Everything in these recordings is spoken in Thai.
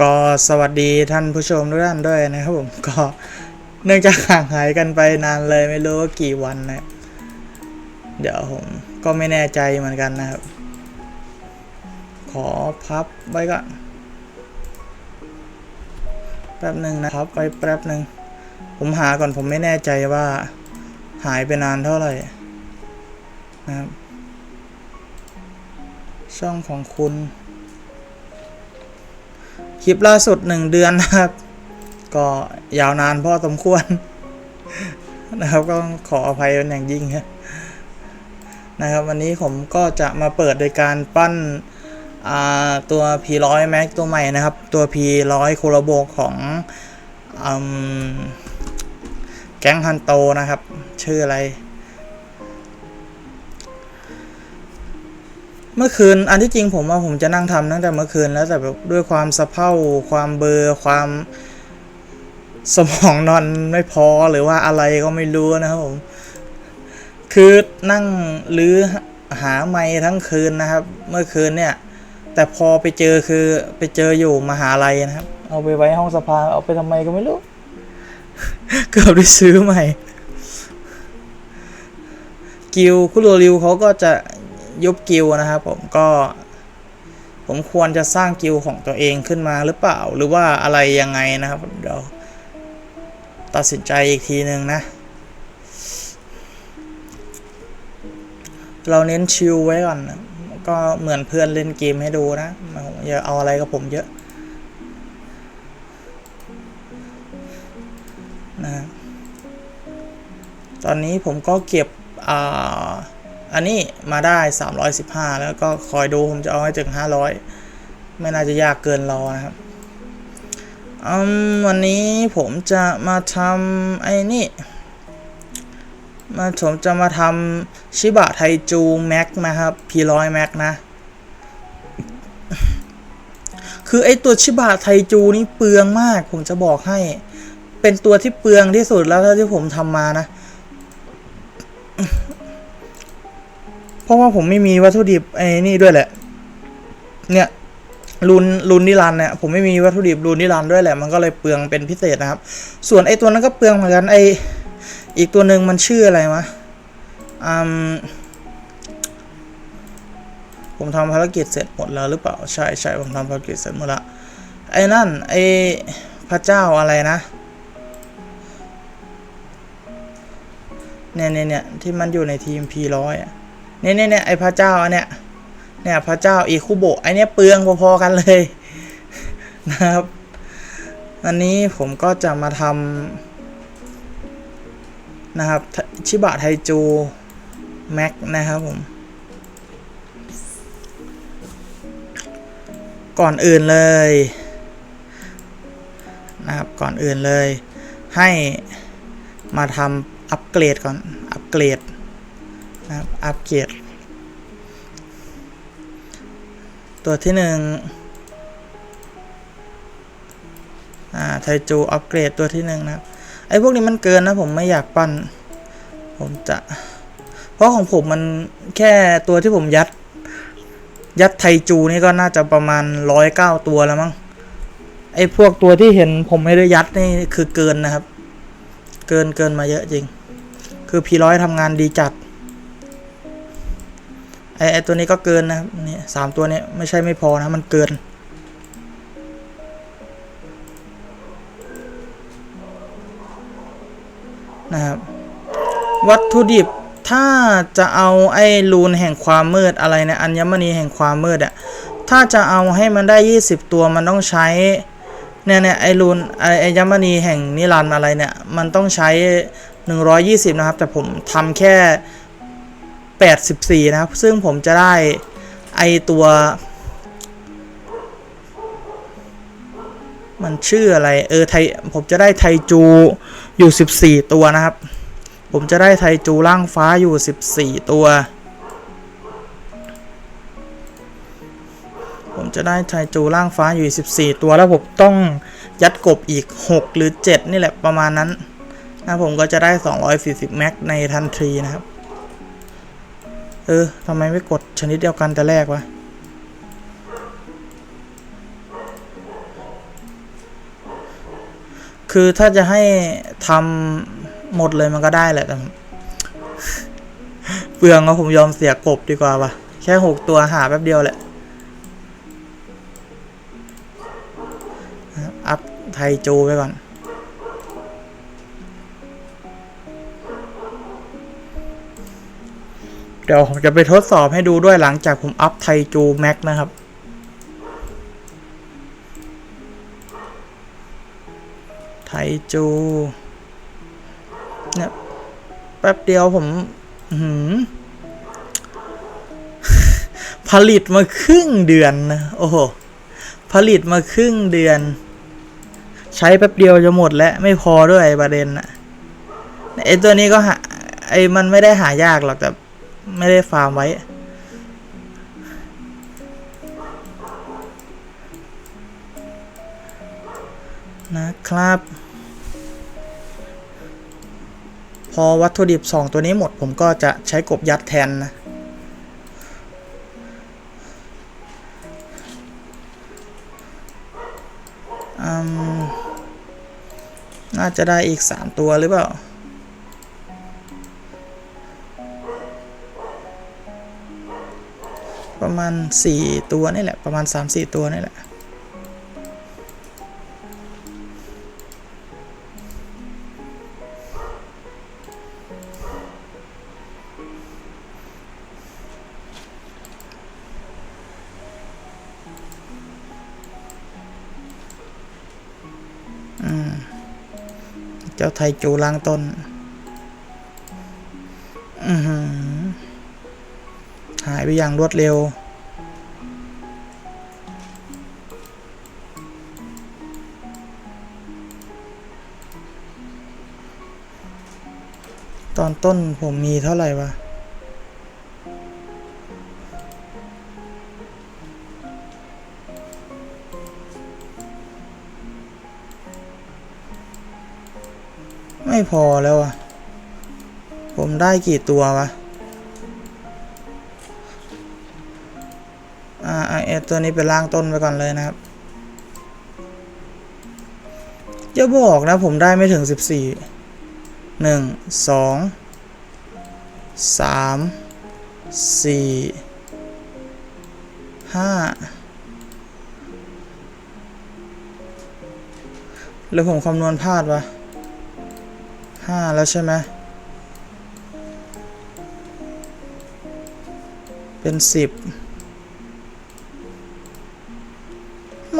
ก็สวัสดีท่านผู้ชมทุกท่านด้วยนะครับผมก็เนื่องจากห่างหายกันไปนานเลยไม่รู้ว่ากี่วันนะเดี๋ยวผมก็ไม่แน่ใจเหมือนกันนะครับ ขอพับไว้ก่อนแป๊บหนึ่งนะครับไปแป๊บหนึ่งผมหาก่อนผมไม่แน่ใจว่าหายไปนานเท่าไหร่นะครับ ช่องของคุณ คลิปล่าสุดหนึ่งเดือนนะครับ ก็ยาวนานพอสมควร นะครับก็ขออภัยเป็นอย่างยิ่งครับนะครับ วันนี้ผมก็จะมาเปิดโดยการปั้นตัว P100 Max ตัวใหม่นะครับ ตัว P100 โคโลโบของอแก๊งฮันโตนะครับ ชื่ออะไร เมื่อคืนอันที่จริงผมว่าผมจะนั่งทำตั้งแต่เมื่อคืนแล้วแต่แบบด้วยความสะเพร่าความเบอร์ความสมองนอนไม่พอหรือว่าอะไรก็ไม่รู้นะครับผมคือนั่งหรือหาไม้ทั้งคืนนะครับ เมื่อคืนเนี่ย แต่พอไปเจอคือไปเจออยู่มหาลัยนะครับ เอาไปไว้ห้องสภาเอาไปทำไมก็ไม่รู้ เกือบได้ซื้อใหม่ กิลคุโรริวเขาก็จะ ยุบกิลนะครับผมก็ ผมควรจะสร้างกิลของตัวเองขึ้นมาหรือเปล่า หรือว่าอะไรยังไงนะครับเดี๋ยวตัดสินใจอีกทีหนึ่งนะ เราเน้นชิลไว้ก่อนนะก็เหมือนเพื่อนเล่นเกมให้ดูนะอย่าเอาอะไรกับผมเยอะนะตอนนี้ผมก็เก็บอ่า อันนี้มาได้ 315 แล้วก็คอยดูผมจะเอาให้ถึง 500 ไม่น่าจะยากเกินรอนะครับวันนี้ผมจะมาทำไอ้นี่มาผมจะมาทำชิบะไทจูแม็กนะครับ P100 แม็กนะ คือไอตัวชิบะไทจูนี่เปลืองมาก ผมจะบอกให้ เป็นตัวที่เปลืองที่สุดแล้วที่ผมทำมานะ ราะว่าผมไม่มีวัตถุดิบไอ้นี่ด้วยแหละ เนี่ยรูนรูนนิรันเนี่ยผมไม่มีวัตถุดิบรูนนิรันด้วยแหละมันก็เลยเปลืองเป็นพิเศษนะครับ ส่วนไอ้ตัวนั้นก็เปลืองเหมือนกันไออีกตัวหนึ่งมันชื่ออะไรมะอืมผมทำภารกิจเสร็จหมดแล้วหรือเปล่าใช่ใช่ผมทำภารกิจเสร็จหมดละไอ้นั่นไอ้พระเจ้าอะไรนะเนี่ยเนี่ยเนี่ยที่มันอยู่ในทีม P100 อะ เนี่ยเนี่ยเนี่ยไอพระเจ้าอันเนี้ยเนี่ยพระเจ้าอีคุโบะไอเนี้ยเปลืองพอๆกันเลยนะครับ อันนี้ผมก็จะมาทำนะครับชิบะไทจูแม็กนะครับผม ก่อนอื่นเลยนะครับก่อนอื่นเลยให้มาทำอัปเกรดก่อน อัปเกรด นะครับ อัปเกรด ตัวที่หนึ่งอ่า ไทจู อัปเกรดตัวที่หนึ่งนะครับ ไอ้พวกนี้มันเกินนะ ผมไม่อยากปั้น ผมจะ เพราะของผมมันแค่ตัวที่ผมยัด ยัดไทจูนี่ก็น่าจะประมาณร้อยเก้าตัวแล้วมั้ง ไอ้พวกตัวที่เห็นผมไม่ได้ยัดนี่คือเกินนะครับ เกินเกินมาเยอะจริง คือพีร้อยทำงานดีจัด ไอไอตัวนี้ก็เกินนะครับนี่สามตัวนี้ไม่ใช่ไม่พอนะมันเกิน นะครับ วัตถุดิบถ้าจะเอาไอ้รูนแห่งความมืดอะไรเนี่ยอัญมณีแห่งความมืดอะถ้าจะเอาให้มันได้ 20 ตัวมันต้องใช้เนี่ยเนี่ยไอ้รูนไอ้ไอ้ยมณีแห่งนิรันต์อะไรเนี่ย มันต้องใช้ 120 นะครับ แต่ผมทำแค่ 84 นะครับ ซึ่งผมจะได้ไอตัว มันชื่ออะไร เออไทผมจะได้ไทจูอยู่ 14 ตัวนะครับ ผมจะได้ไทจูล่างฟ้าอยู่ 14 ตัว ผมจะได้ไทจูล่างฟ้าอยู่ 14 ตัวแล้วผมต้องยัดกบอีก 6 หรือ 7 นี่แหละประมาณนั้นนะผมก็จะได้ 240 แม็กในทันทีนะครับ เออทำไมไม่กดชนิดเดียวกันแต่แรกวะคือถ้าจะให้ทำหมดเลยมันก็ได้แหละแต่เปลืองก็ผมยอมเสียกบดีกว่าวะแค่หกตัวหาแป๊บเดียวแหละ อัพไทโจไปก่อน ดี๋ยวผมจะไปทดสอบให้ดูด้วยหลังจากผมอัพไทจูแม็กนะครับไทจูเนี่ยแป๊บเดียวผมอื้อหือผลิตมาครึ่งเดือนนะโอ้โหผลิตมาครึ่งเดือน ใช้แป๊บเดียวจะหมดแล้วไม่พอด้วยประเด็นอะไอตัวนี้ก็หาไอมันไม่ได้หายากหรอกแต่ ไม่ได้ฟาร์มไว้ นะครับ พอวัตถุดิบ 2 ตัวนี้หมดผมก็จะใช้กบยัดแทนนะน่าจะได้อีก 3 ตัวหรือเปล่า ประมาณ 4 ตัวนี่แหละ ประมาณ 3-4 ตัวนี่แหละ เจ้าไทจูลางต้น ไปอย่างรวดเร็ว ตอนต้นผมมีเท่าไหร่วะไม่พอแล้วอะผมได้กี่ตัววะ เอตัวนี้เป็นล่างต้นไปก่อนเลยนะครับอย่าบอกนะผมได้ไม่ถึง 14 1 2 3 4 5 หรือผมคำนวณพลาดวะ 5 แล้วใช่ไหมเป็น 10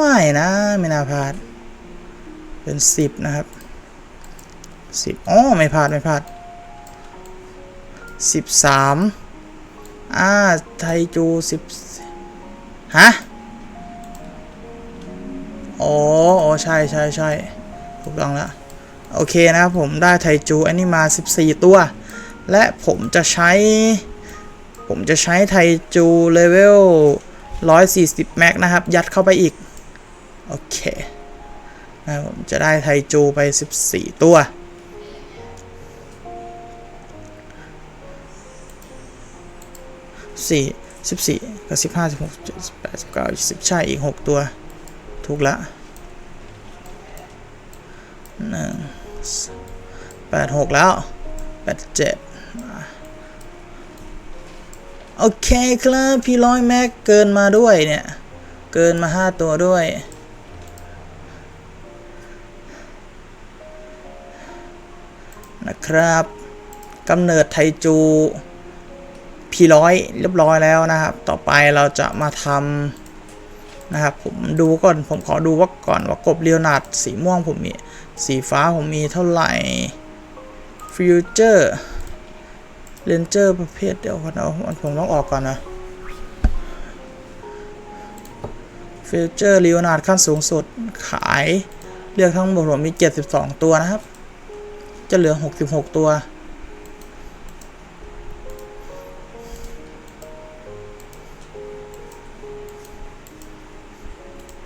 ไม่นะไม่น่าพลาด เป็นสิบนะครับสิบอ๋อไม่พลาดไม่พลาดสิบสามอ่าไทจูสิบฮะอ๋ออ๋อใช่ใช่ใช่ถูกต้องแล้วโอเคนะครับผมได้ไทจูอันนี้มา 14 ตัว และผมจะใช้ ผมจะใช้ไทจูเลเวล 140 แม็กนะครับ ยัดเข้าไปอีก โอเคนะผมจะได้ไทจูไป 14 ตัว สี่สิบสี่กับสิบห้าสิบหกสิบแปดสิบเก้าสิบใช่ อีกหกตัว ถูกละหนึ่งแปดหกแล้วแปดเจ็ดโอเคครับ พี่ร้อยแม็กเกินมาด้วยเนี่ย เกินมาห้าตัวด้วย นะครับกำเนิดไทจูพีร้อยเรียบร้อยแล้วนะครับ ต่อไปเราจะมาทำนะครับ ผมดูก่อน ผมขอดูว่าก่อนว่ากบเรียวนาดสีม่วงผมมี สีฟ้าผมมีเท่าไหร่ฟิวเจอร์เรนเจอร์ประเภทเดียวกันเอาผมต้องออกก่อนนะฟิวเจอร์เรียวนาดขั้นสูงสุดขาย เลือกทั้งหมดผมมี 72 ตัวนะครับ จะเหลือ 66 ตัว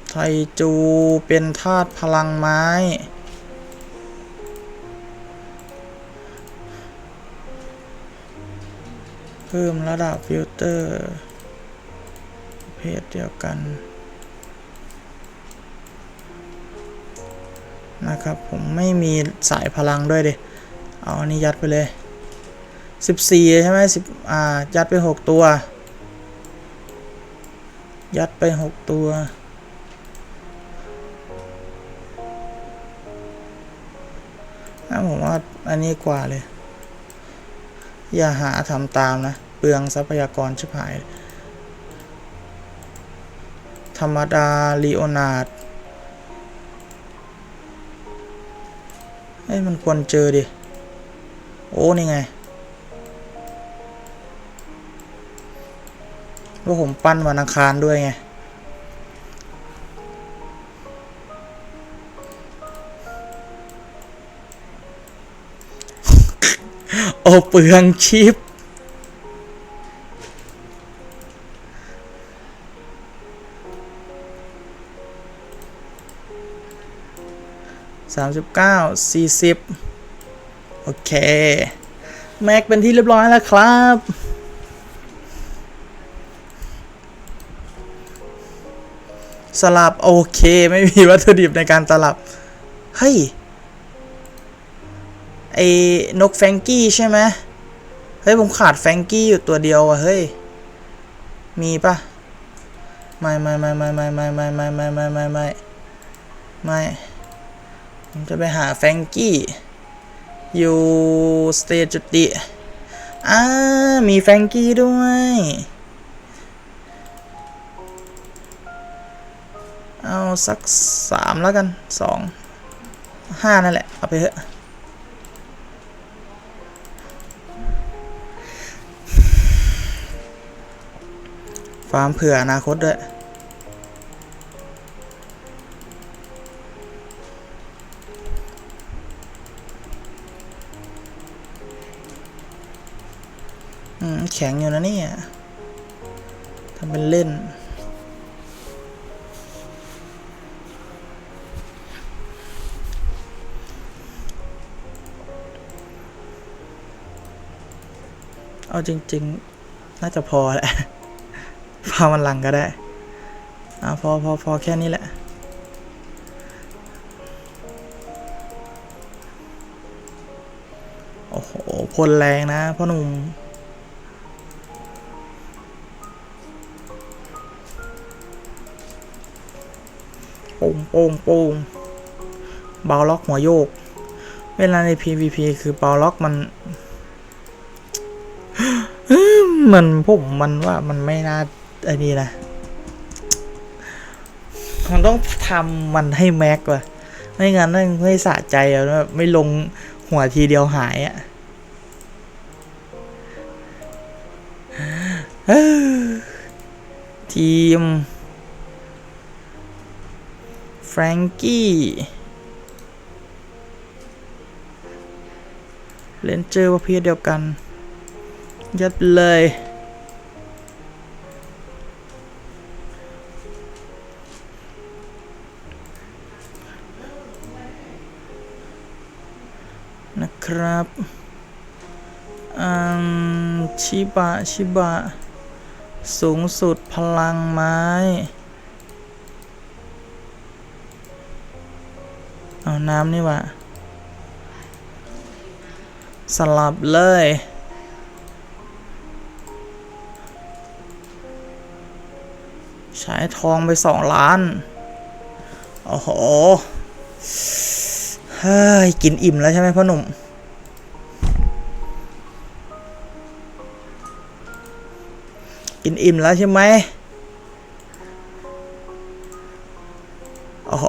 ไทจูเป็นธาตุพลังไม้ เพิ่มระดับฟิลเตอร์ เพศเดียวกัน นะครับ ผมไม่มีสายพลังด้วยเดิเอาอันนี้ยัดไปเลยสิบสี่ใช่ไหมสิบอ่า ยัดไปหกตัว ยัดไปหกตัวนะผมว่าอันนี้กว่าเลย อย่าหาทำตามนะ เปลืองทรัพยากรชิบหาย ธรรมดาลีโอนาร์ด เอ้ยมันควรเจอดิ โอ้ นี่ไง ว่าผมปั้นวันอังคารด้วยไง โอเปลืองชิป สามสิบเก้าสี่สิบโอเค แม็กเป็นที่เรียบร้อยแล้วครับ สลับ โอเค ไม่มีวัตถุดิบในการสลับ เฮ้ย ไอ้นกแฟงกี้ใช่ไหมเฮ้ย ผมขาดแฟงกี้อยู่ตัวเดียวอะเฮ้ย มีปะไม่ไม่ไม่ไม่ไม่ไม่ไม่ไม่ไม่ไม่ไม่ไม่ไม่ ผมจะไปหาแฟงกี้ อยู่สเตจจุติอ่ามีแฟงกี้ด้วย เอาสักสามแล้วกันสองห้านั่นแหละ เอาไปเถอะฟาร์มเผื่ออนาคตด้วย แข็งอยู่นะเนี่ยทำเป็นเล่น เอาจริง ๆ น่าจะพอแหละพามันหลังก็ได้อ่าพอพอพอแค่นี้แหละโอ้โหพ่นแรงนะพ่อหนุ่ม ป่งโป่งโป่งเบาล็อกหัวโยก เวลาใน PVP คือเบาล็อกมันมันผมมันว่ามันไม่น่าไอ้นี่นะ มันต้องทำมันให้แม็กว่ะ ไม่งั้นนั่นไม่สะใจอะแบบไม่ลงหัวทีเดียวหายอะเอ้อทีม ฟรงกี้เลนเจอร์ประเภทเดียวกัน ยัดเลย นะครับอืมชิบะ ชิบะ สูงสุดพลังไม้ น้ำนี่วะสลับเลย ใช้ทองไปสองล้าน โอ้โห เฮ้ย กินอิ่มแล้วใช่ไหมพ่อหนุ่ม กินอิ่มแล้วใช่ไหมโอ้โห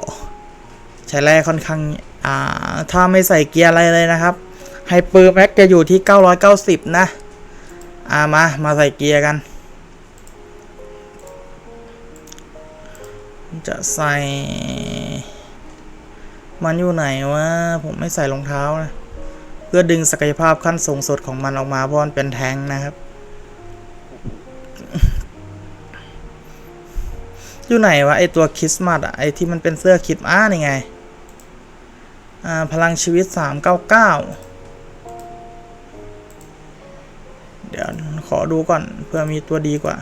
ช้แร่ค่อนข้างอ่าถ้าไม่ใส่เกียร์อะไรเลยนะครับไฮเปอร์แม็กจะอยู่ที่ 990 นะอ่ามา มาใส่เกียร์กัน จะใส่ มันอยู่ไหนวะ ผมไม่ใส่รองเท้านะ เพื่อดึงศักยภาพขั้นสูงสุดของมันออกมาเพราะมันเป็นแทงนะครับ อยู่ไหนวะ ไอตัวคริสต์มาสอะไอที่มันเป็นเสื้อคริดอ้านี่ไง พลังชีวิต 399 เดี๋ยวขอดูก่อนเพื่อมีตัวดีกว่า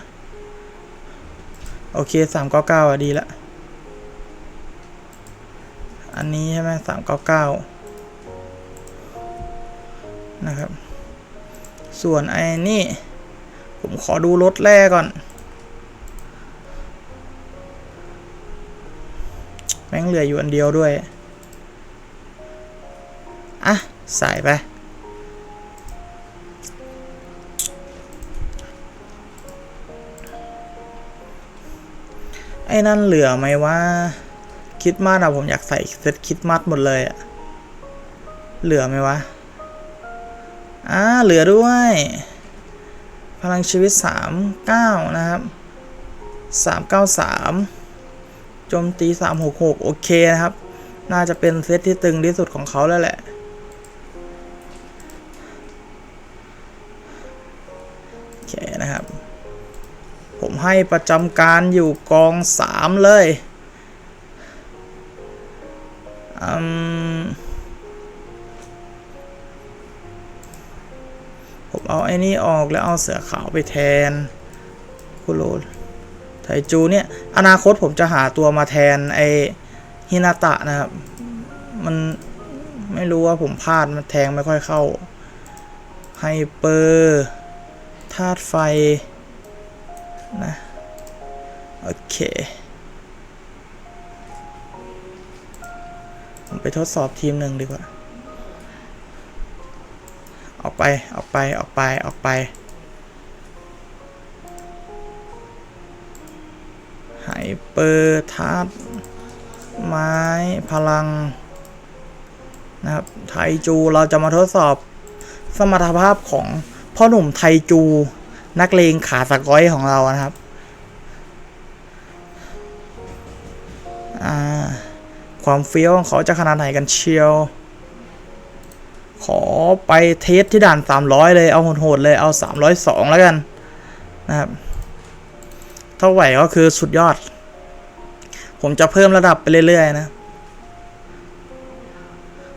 โอเค 399อะดีละ อันนี้ใช่ไหมสามเก้าเก้านะครับ ส่วนไอ้นี่ ผมขอดูรถแรกก่อน แม่งเหลืออยู่อันเดียวด้วย อะใส่ไปไอ้นั่นเหลือไหมว่า คิดมาสอะผมอยากใส่เซตคิดมัดหมดเลยอะเหลือไหมวะอ่าเหลือด้วย พลังชีวิต 39 นะครับ 393โจมตี 366 โอเคนะครับ น่าจะเป็นเซตที่ตึงที่สุดของเขาแล้วแหละ ผมให้ประจำการอยู่กอง3เลยผมเอาไอ้นี่ออกแล้วเอาเสือขาวไปแทนคุโรไทจูเนี่ยอนาคตผมจะหาตัวมาแทนไอฮินาตะนะครับ มันไม่รู้ว่าผมพลาดมันแทงไม่ค่อยเข้าไฮเปอร์ธาตุไฟ นะ โอเค ผมไปทดสอบทีมหนึ่งดีกว่า ออกไป ออกไป ออกไป ออกไป ไฮเปอร์ธาตุไม้พลัง นะครับ ไทจู เราจะมาทดสอบสมรรถภาพของพ่อหนุ่มไทจู นักเลงขาสก้อยของเรานะครับความเฟี้ยวของเขาจะขนาดไหนกันเชียว ขอไปเทสที่ด่าน 300 เลย เอาโหดๆเลย เอา 302 แล้วกันนะครับ เท่าไหร่ก็คือสุดยอด ผมจะเพิ่มระดับไปเรื่อยๆนะ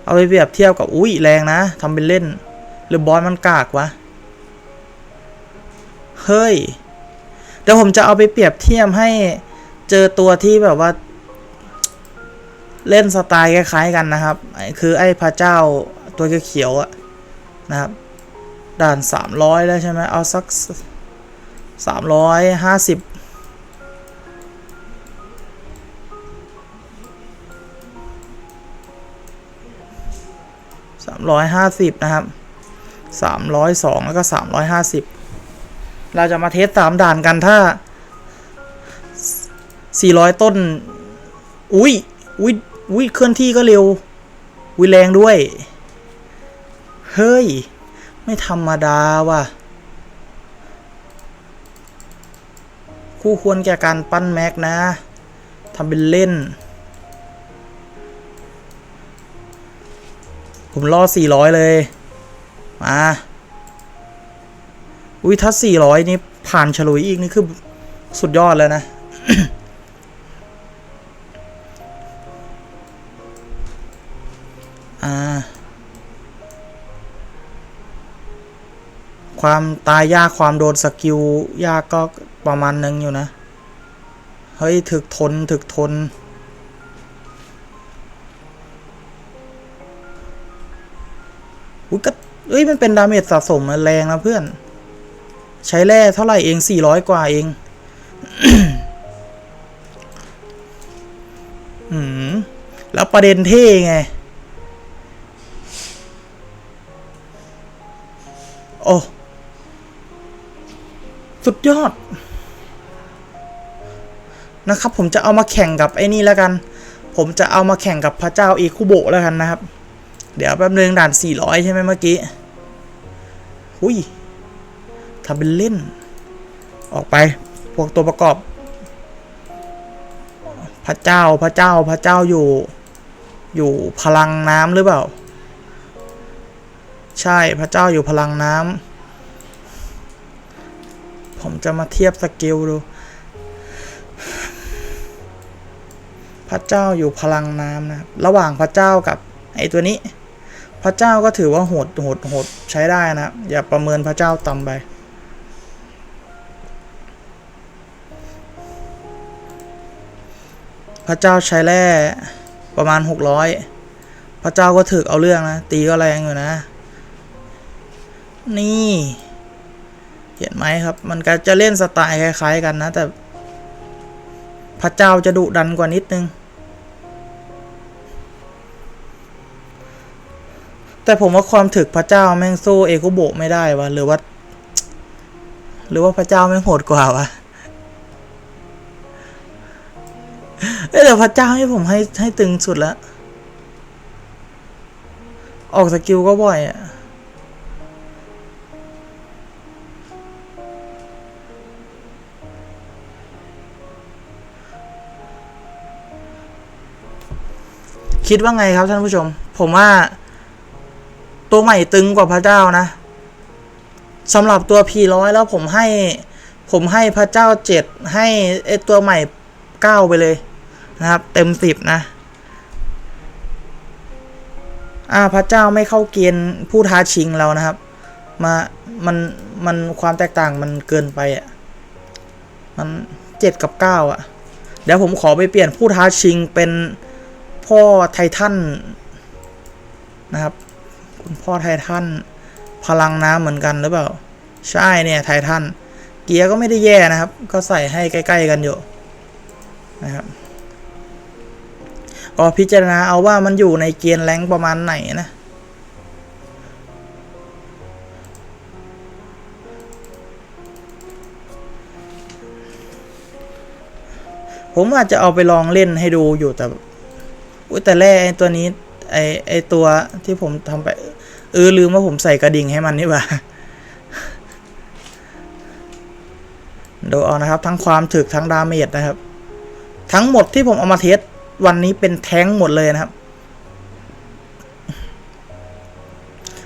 เอาไปเปรียบเทียบกับ อุ้ยแรงนะทำเป็นเล่น หรือบอสมันกากวะ เฮ้ย เดี๋ยวผมจะเอาไปเปรียบเทียบให้เจอตัวที่แบบว่า เล่นสไตล์คล้ายๆกันนะครับ คือไอ้พระเจ้าตัวเขียวๆอะนะครับ ด่าน300แล้วใช่ไหมเอาสัก350 350นะครับ302แล้วก็350 เราจะมาเทสสามด่านกันถ้า 400 ต้น อุ้ยอุ้ยอุ้ยเคลื่อนที่ก็เร็วอุ้ยแรงด้วย เฮ้ย ไม่ธรรมดาว่ะ คู่ควรแก่การปั้นแม็กนะทำเป็นเล่น ผมรอ400 เลย มา อุ้ยถ้า 400 นี่ผ่านฉลุยอีกนี่คือสุดยอดเลยนะ ความตายยากความโดนสกิลยากก็ประมาณนึงอยู่นะ เฮ้ย ถึกทน ถึกทนอุ้ยก็เอ้ย มันเป็นดาเมจสะสมแรงนะเพื่อน ใช้แร่เท่าไหร่เอง400กว่าเองอืมแล้วประเด็นเท่ไง โอ้ สุดยอด นะครับ ผมจะเอามาแข่งกับไอ้นี่แล้วกัน ผมจะเอามาแข่งกับพระเจ้าเอคุโบะแล้วกันนะครับ เดี๋ยวแป๊บนึงด่าน 400 ใช่ไหมเมื่อกี้หุย ทำเป็นเล่น ออกไป พวกตัวประกอบ พระเจ้าพระเจ้าพระเจ้าอยู่ อยู่พลังน้ำหรือเปล่า ใช่พระเจ้าอยู่พลังน้ำผมจะมาเทียบสกิลดู พระเจ้าอยู่พลังน้ำนะครับระหว่างพระเจ้ากับไอตัวนี้พระเจ้าก็ถือว่าโหดโหดโหดใช้ได้นะครับอย่าประเมินพระเจ้าต่ำไป พระเจ้าใช้แร่ประมาณหกร้อยพระเจ้าก็ถึกเอาเรื่องนะ ตีก็แรงอยู่นะ นี่ เห็นไหมครับ มันก็จะเล่นสไตล์คล้าย ๆ กันนะ แต่ พระเจ้าจะดุดันกว่านิดนึง แต่ผมว่าความถึกพระเจ้าแม่งสู้เอคุโบไม่ได้วะหรือว่า หรือว่าพระเจ้าแม่งโหดกว่าวะ เอ้ยแต่พระเจ้าให้ผมให้ให้ตึงสุดล้วออกสกิลก็บ่อยอะคิดว่าไงครับท่านผู้ชม ผมว่า ตัวใหม่ตึงกว่าพระเจ้านะสำหรับตัวพีร้อยแล้วผมให้ ผมให้พระเจ้าเจ็ดให้ไอตัวใหม่เก้าไปเลย นะครับ เต็มสิบนะอ่าพระเจ้าไม่เข้าเกณฑ์ผู้ท้าชิงเรานะครับ มามันมันความแตกต่างมันเกินไปอะมันเจ็ดกับเก้าอะ เดี๋ยวผมขอไปเปลี่ยนผู้ท้าชิงเป็นพ่อไททันนะครับ คุณพ่อไททันพลังน้ำเหมือนกันหรือเปล่า ใช่เนี่ยไททันเกียร์ก็ไม่ได้แย่นะครับ ก็ใส่ให้ใกล้ ๆ กันอยู่นะครับ ก็พิจารณาเอาว่ามันอยู่ในเกณฑ์แรงประมาณไหนนะผมอาจจะเอาไปลองเล่นให้ดูอยู่แต่อุ้ยแต่แรกไอ้ตัวนี้ ไอ้ไอ้ตัวที่ผมทำไป เออลืมว่าผมใส่กระดิ่งให้มันนี่ว่าดูเอานะครับ ทั้งความถึกทั้งดาเมจนะครับ ทั้งหมดที่ผมเอามาเทส วันนี้เป็นแท้งหมดเลยนะครับ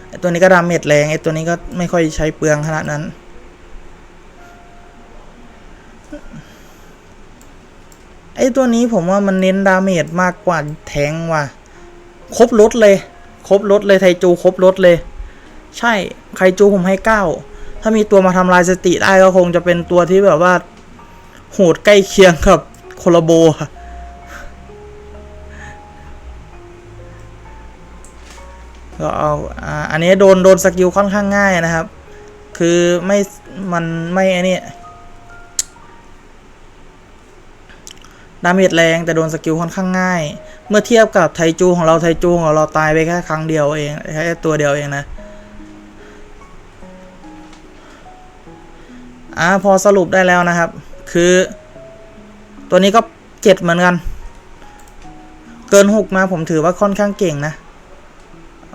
ไอตัวนี้ก็ดาเมจแรงไอตัวนี้ก็ไม่ค่อยใช้เปลืองขนาดนั้น ไอตัวนี้ผมว่ามันเน้นดาเมจมากกว่าแทงว่ะ ครบรถเลย ครบรถเลยไทจูครบรถเลย ใช่ไคจูผมให้เก้า ถ้ามีตัวมาทำลายสติได้ก็คงจะเป็นตัวที่แบบว่า โหดใกล้เคียงกับโคลโบะ ก็เอาอันนี้โดนโดนสกิลค่อนข้างง่ายนะครับ คือไม่มันไม่ไอ้นี่ดาเมจแรงแต่โดนสกิลค่อนข้างง่าย เมื่อเทียบกับไทจูของเราไทจูของเราตายไปแค่ครั้งเดียวเองแค่ตัวเดียวเองนะอ่าพอสรุปได้แล้วนะครับ คือ ตัวนี้ก็เจ็ดเหมือนกัน เกินหกมาผมถือว่าค่อนข้างเก่งนะ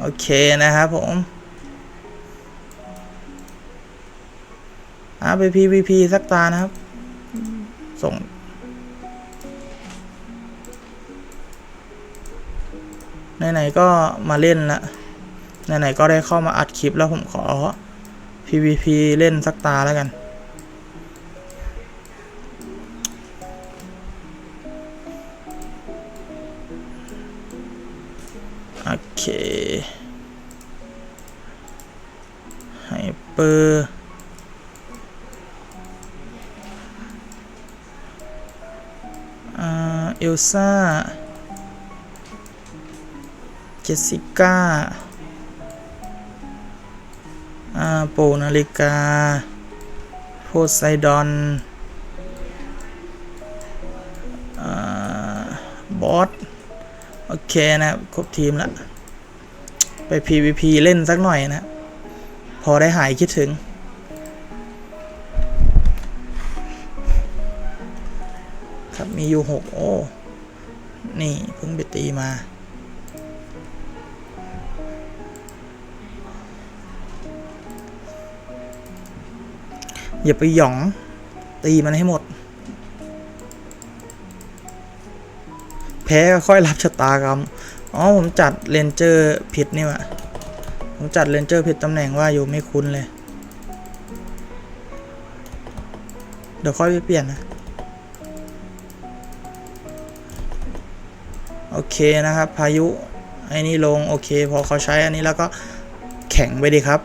โอเคนะครับผมอาไป PVP สักตานะครับ ส่ง ไหนๆก็มาเล่นละ ไหนๆก็ได้เข้ามาอัดคลิปแล้วผมขอ PVP เล่นสักตาแล้วกัน เคไฮเปอร์อ่าเอลซ่า เจสสิก้าอ่าโปนาฬิกา โพไซดอนอ่าบอส โอเคนะครับ ครบทีมและ ไป PVP เล่นสักหน่อยนะ พอได้หายคิดถึง ครับมีอยู่หกโอ้ นี่เพิ่งไปตีมาอย่าไปหยองตีมันให้หมด แพ้ก็ค่อยรับชะตากรรม อ๋อผมจัดเรนเจอร์ผิดนี่วะผมจัดเรนเจอร์ผิดตำแหน่งว่าอยู่ไม่คุ้นเลย เดี๋ยวค่อยไปเปลี่ยนนะ โอเคนะครับ พายุไอ้นี่ลง โอเค พอเขาใช้อันนี้แล้วก็แข็งไปดีครับ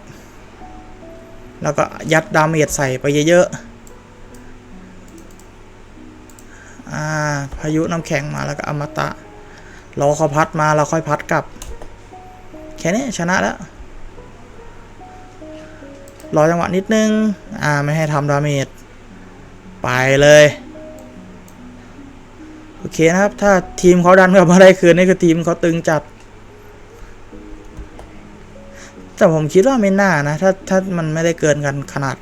แล้วก็ยัดดาเมจใส่ไปเยอะๆ อ่า พายุน้ำแข็งมาแล้วก็อมตะ รอเขาพัดมาเราค่อยพัดกลับ แค่นี้ชนะแล้ว รอจังหวะนิดนึง อ่าไม่ให้ทำดาเมจ ไปเลย โอเคนะครับ ถ้าทีมเขาดันกลับมาได้คืนนี่คือทีมเขาตึงจัด แต่ผมคิดว่าไม่น่านะ ถ้าถ้ามันไม่ได้เกินกันขนาด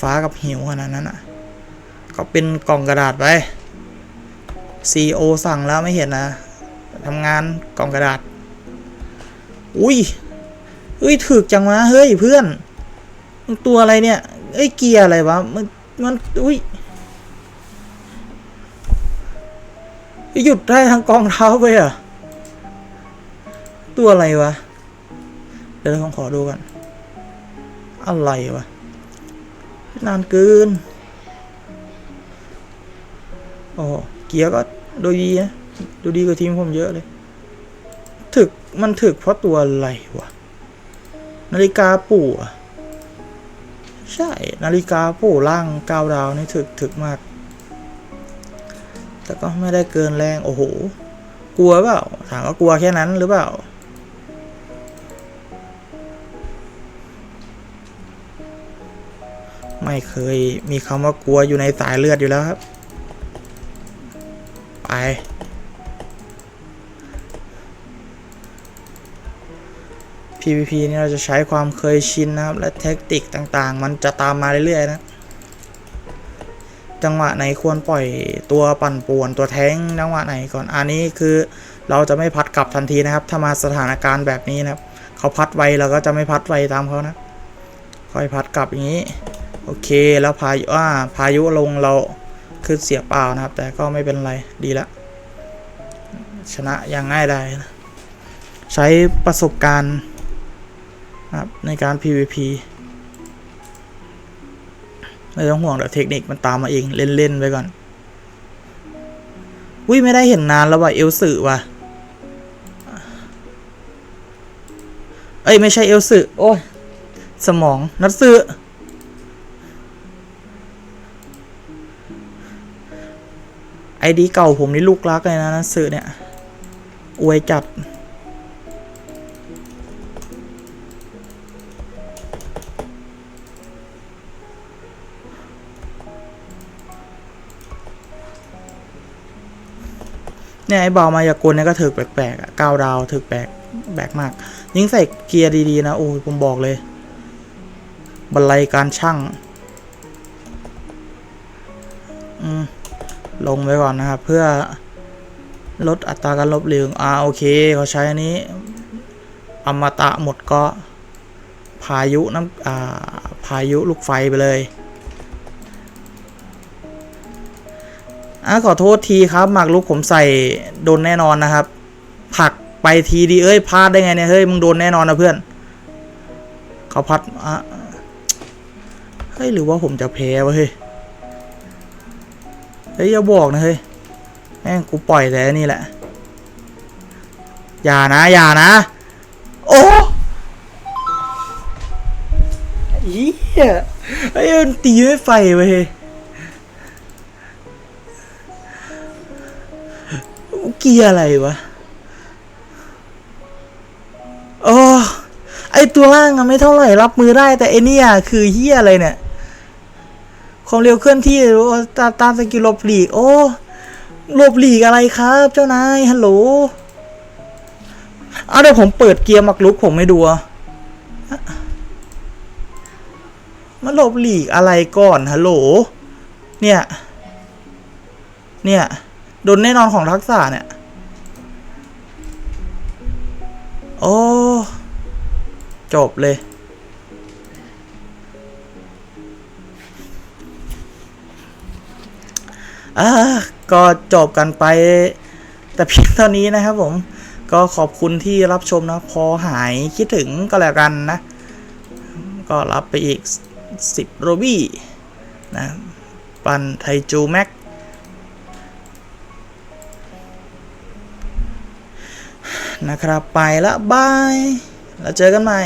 ฟ้ากับหิวขนาดนั้นอะ ก็เป็นกล่องกระดาษไป CEO สั่งแล้วไม่เห็นนะทำงานกล่องกระดาษ อุ้ยเอ้ยถึกจังวะเฮ้ยเพื่อน ตัวอะไรเนี่ย เอ้ยเกียร์อะไรวะ มันมันอุ้ยหยุดได้ทั้งกองเท้าไปอะตัวอะไรวะ เดี๋ยวผมขอดูกัน อะไรวะ นานเกิน โอ้เกียร์ก็ ดูดีนะดูดีกว่าทีมผมเยอะเลย ถึกมันถึกเพราะตัวอะไรวะนาฬิกาปู่ใช่ นาฬิกาปู่ล่างก้าวดาวนี่ถึกถึกมาก แต่ก็ไม่ได้เกินแรงโอ้โห กลัวเปล่าถามว่ากลัวแค่นั้นหรือเปล่าไม่เคยมีคำว่ากลัวอยู่ในสายเลือดอยู่แล้วครับ ไป PVP นี่เราจะใช้ความเคยชินนะครับ และเทคนิคต่างๆ มันจะตามมาเรื่อยๆนะ จังหวะไหนควรปล่อยตัวปั่นป่วนตัวแท้งจังหวะไหนก่อนอันนี้คือเราจะไม่พัดกลับทันทีนะครับ ถ้ามาสถานการณ์แบบนี้นะครับ เขาพัดไวเราก็จะไม่พัดไวตามเขานะ ค่อยพัดกลับอย่างนี้ โอเคแล้วพายุอ่าพายุลงเรา ขึ้นเสียเปล่านะครับ แต่ก็ไม่เป็นไรดีละ ชนะอย่างง่ายได้ใช้ประสบการณ์นะครับในการ PVP ไม่ต้องห่วงเดี๋ยวเทคนิคมันตามมาเองเล่นๆไปก่อนวิไม่ได้เห็นนานแล้วว่ะเอลสึว่ะเอ้ยไม่ใช่เอลสึโอ้ยสมองนัดสึ ไอดีเก่าผมนี่ลูกรักเลยนะนัดสึเนี่ย อวยจัด เนี่ยไอ้เบามายากลเนี่ยก็ถึกแปลกๆอะก้าวดาวถึกแปลกแปลกมาก ยิ่งใส่เกียร์ดีๆนะ โอ้ยผมบอกเลย บรรลัยการช่าง อืม ลงไว้ก่อนนะครับ เพื่อลดอัตราการลบเหลืองอ่าโอเคเขาใช้อันนี้ อมตะหมดก็พายุน้ำอ่าพายุลูกไฟไปเลยอะขอโทษทีครับหมากลุกผมใส่โดนแน่นอนนะครับ ผักไปทีดีเอ้ยพลาดได้ไงเนี่ยเฮ้ยมึงโดนแน่นอนนะเพื่อนเขาพัดอะเฮ้ยหรือว่าผมจะแพ้วะเฮ้ย เฮ้ยอย่าบอกนะเฮ้ยแม่งกูปล่อยแต่อันนี่แหละ อย่านะอย่านะ โอ้เหี้ยไอ้มันตีไม่ไฟเว้ยเกียอะไรวะโอ้ไอตัวล่างอะไม่เท่าไหร่รับมือได้แต่ไอเนี่ยคือเฮียอะไรเนี่ย ความเร็วเคลื่อนที่โอ้ตามตามสกิลหลบหลีก โอ้หลบหลีกอะไรครับ เจ้านายฮัลโหลเอาเดี๋ยวผมเปิดเกียร์มักลุกผมไม่ดูมันหลบหลีกอะไรก่อนฮัลโหล เนี่ย เนี่ย โดนแน่นอนของทักษะเนี่ย โอ้ จบเลย อ่าก็จบกันไป แต่เพียงเท่านี้นะครับผม ก็ขอบคุณที่รับชมนะ พอหายคิดถึงก็แล้วกันนะ ก็รับไปอีก 10 โรบี้นะ ปันไทจูแม็กนะครับไปละบาย แล้วเจอกันใหม่